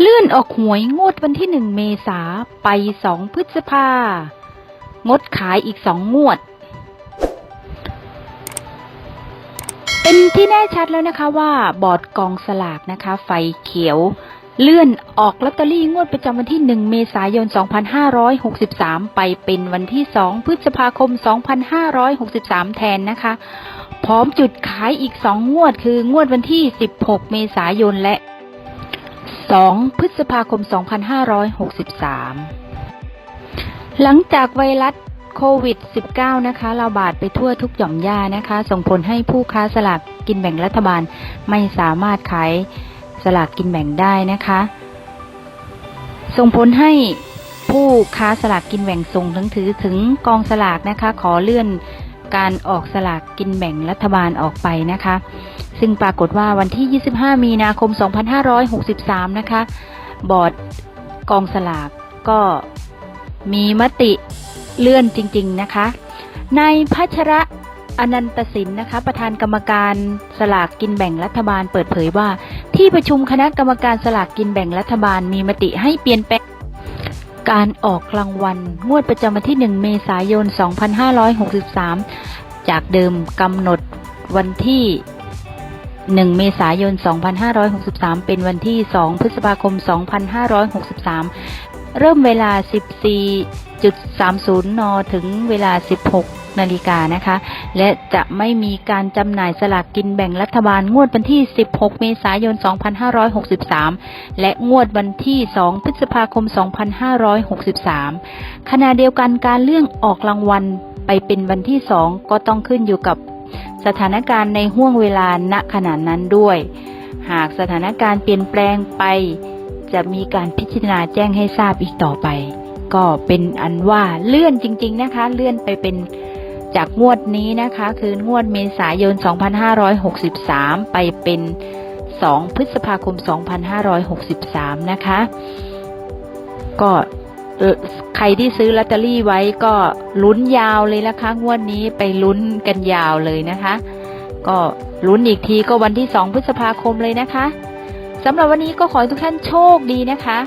เลื่อนออกหวยงวดวันที่หนึ่งเมษาไปสองพฤษภางดขายอีกสองงวด เป็นที่แน่ชัดแล้วนะคะว่าบอร์ดกองสลากนะคะ ไฟเขียวเลื่อนออกลอตเตอรี่งวดประจำวันที่ 1 เมษายน 2563 ไปเป็นวันที่ 2 พฤษภาคม 2563 แทนนะคะ พร้อมจุดขายอีก 2 งวดคืองวดวันที่ 16 เมษายนและ 2 พฤษภาคม 2563 หลังจากไวรัสโควิด -19 นะคะระบาดไปทั่วทุกหย่อมย่านะคะ ส่งผลให้ผู้ค้าสลากกินแบ่งรัฐบาลไม่สามารถขายสลากกินแบ่งได้นะคะ ส่งผลให้ผู้ค้าสลากกินแบ่งส่งหนังถือถึงกองสลากนะคะ ขอเลื่อน การออกสลากกินแบ่งรัฐบาลออกไปนะคะ ซึ่งปรากฏว่าวันที่ 25 มีนาคม 2563 นะคะ บอร์ดกองสลากก็มีมติเลื่อนจริง ๆ นะคะนายพัชระอนันตสินนะคะ ประธานกรรมการสลากกินแบ่งรัฐบาลเปิดเผยว่า ที่ประชุมคณะกรรมการสลากกินแบ่งรัฐบาลมีมติให้เปลี่ยนแปลง การออกรางวัลงวดประจำวันที่ 1 เมษายน 2563 จากเดิมกำหนดวันที่ 1 เมษายน 2563 เป็นวันที่ 2 พฤษภาคม 2563 เริ่มเวลา 14.30 น ถึงเวลา 16 นาฬิกานะคะ และจะไม่มีการจำหน่ายสลากกินแบ่งรัฐบาลงวดวันที่ 16 เมษายน 2563 และงวดวันที่ 2 พฤษภาคม 2563 ขณะเดียวกันการเลื่อนออกรางวัลไปเป็นวันที่ 2 ก็ต้องขึ้นอยู่กับสถานการณ์ในห่วงเวลาณขณะนั้นด้วย หากสถานการณ์เปลี่ยนแปลงไป จะมีการพิจารณาแจ้งให้ทราบอีกต่อไป ก็เป็นอันว่าเลื่อนจริง ๆ นะคะ เลื่อนไปเป็นจากงวดนี้นะคะ คืองวดเมษายน 2563 ไปเป็น 2 พฤษภาคม 2563 นะคะ ก็ใครที่ซื้อลอตเตอรี่ไว้ก็ลุ้นยาวเลยนะคะงวดนี้ไปลุ้นกันยาวเลยนะคะ ก็ลุ้นอีกทีก็วันที่ 2 พฤษภาคมเลยนะคะ สำหรับวันนี้ก็ขอให้ทุกท่านโชคดีนะคะ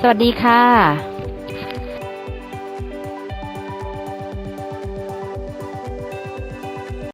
สวัสดีค่ะ